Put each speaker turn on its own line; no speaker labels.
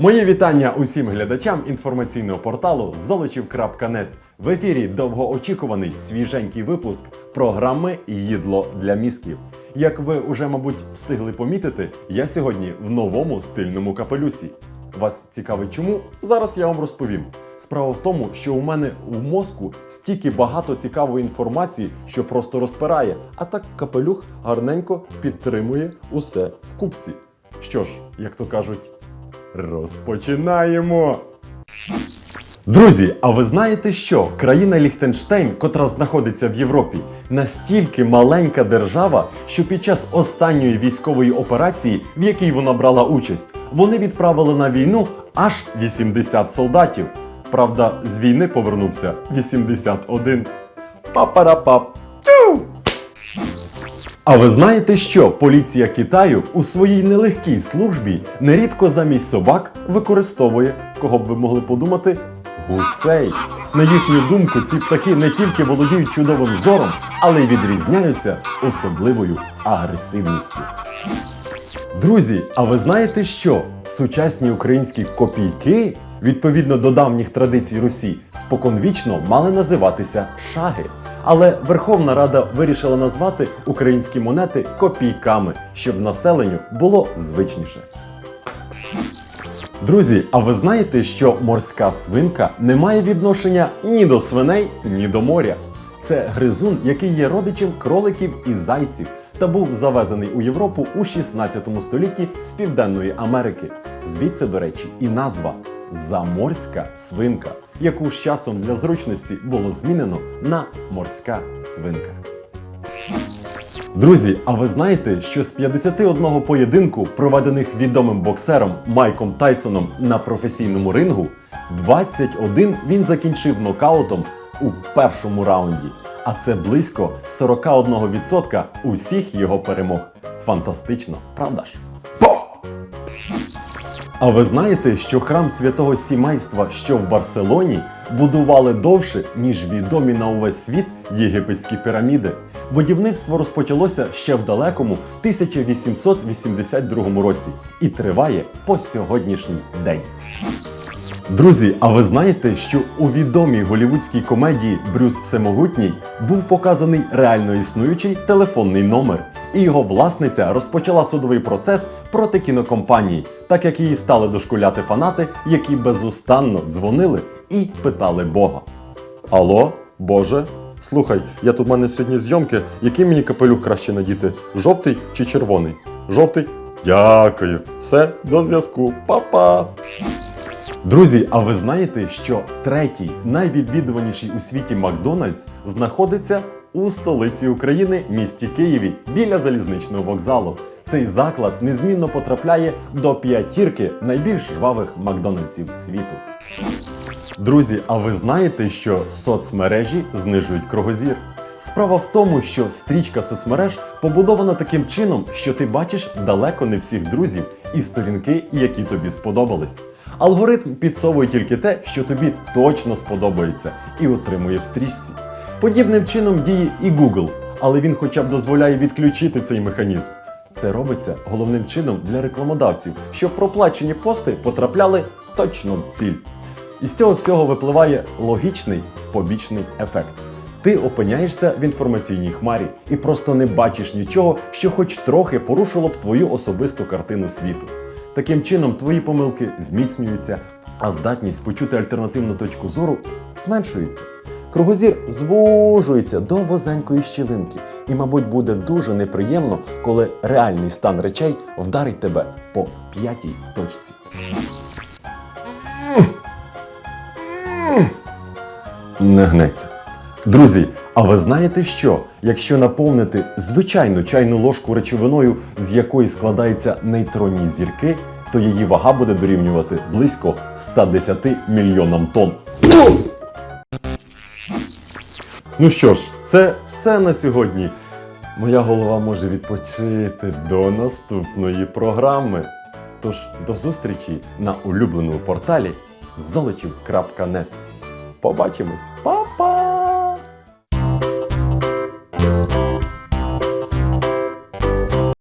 Мої вітання усім глядачам інформаційного порталу золочів.нет. В ефірі довгоочікуваний свіженький випуск програми Їдло для мізків. Як ви уже, мабуть, встигли помітити, я сьогодні в новому стильному капелюсі. Вас цікавить чому? Зараз я вам розповім. Справа в тому, що у мене в мозку стільки багато цікавої інформації, що просто розпирає, а так капелюх гарненько підтримує усе в купці. Що ж, як то кажуть, розпочинаємо! Друзі, а ви знаєте що? Країна Ліхтенштейн, котра знаходиться в Європі, настільки маленька держава, що під час останньої військової операції, в якій вона брала участь, вони відправили на війну аж 80 солдатів. Правда, з війни повернувся 81. Папарапап. Тю! А ви знаєте що? Поліція Китаю у своїй нелегкій службі нерідко замість собак використовує, кого б ви могли подумати, гусей. На їхню думку, ці птахи не тільки володіють чудовим зором, але й відрізняються особливою агресивністю. Друзі, а ви знаєте що? Сучасні українські копійки, відповідно до давніх традицій Русі, споконвічно мали називатися шаги. Але Верховна Рада вирішила назвати українські монети копійками, щоб населенню було звичніше. Друзі, а ви знаєте, що морська свинка не має відношення ні до свиней, ні до моря. Це гризун, який є родичем кроликів і зайців, та був завезений у Європу у 16 столітті з Південної Америки. Звідси, до речі, і назва заморська свинка, яку з часом для зручності було змінено на морська свинка. Друзі, а ви знаєте, що з 51 поєдинку, проведених відомим боксером Майком Тайсоном на професійному рингу, 21 він закінчив нокаутом у першому раунді. А це близько 41% усіх його перемог. Фантастично, правда ж? А ви знаєте, що храм святого сімейства, що в Барселоні, будували довше, ніж відомі на увесь світ єгипетські піраміди. Будівництво розпочалося ще в далекому 1882 році і триває по сьогоднішній день. Друзі, а ви знаєте, що у відомій голівудській комедії Брюс Всемогутній був показаний реально існуючий телефонний номер, і його власниця розпочала судовий процес проти кінокомпанії, так як її стали дошкуляти фанати, які безустанно дзвонили і питали Бога. Алло, Боже, слухай, я тут в мене сьогодні зйомки. Який мені капелюх краще надіти? Жовтий чи червоний? Жовтий? Дякую. Все, до зв'язку. Па-па. Друзі, а ви знаєте, що третій найвідвідуваніший у світі Макдональдс знаходиться у столиці України, місті Києві, біля залізничного вокзалу. Цей заклад незмінно потрапляє до п'ятірки найбільш жвавих Макдональдсів світу. Друзі, а ви знаєте, що соцмережі знижують кругозір? Справа в тому, що стрічка соцмереж побудована таким чином, що ти бачиш далеко не всіх друзів і сторінки, які тобі сподобались. Алгоритм підсовує тільки те, що тобі точно сподобається, і отримує в стрічці. Подібним чином діє і Google, але він хоча б дозволяє відключити цей механізм. Це робиться головним чином для рекламодавців, щоб проплачені пости потрапляли точно в ціль. І з цього всього випливає логічний побічний ефект. Ти опиняєшся в інформаційній хмарі і просто не бачиш нічого, що хоч трохи порушило б твою особисту картину світу. Таким чином, твої помилки зміцнюються, а здатність почути альтернативну точку зору зменшується. Кругозір звужується до возенької щілинки, і, мабуть, буде дуже неприємно, коли реальний стан речей вдарить тебе по п'ятій точці. Не гнеться. Друзі, а ви знаєте що? Якщо наповнити звичайну чайну ложку речовиною, з якої складаються нейтронні зірки, то її вага буде дорівнювати близько 110 мільйонам тонн. Ну що ж, це все на сьогодні. Моя голова може відпочити до наступної програми. Тож до зустрічі на улюбленому порталі золотів.нет. Побачимось! Па!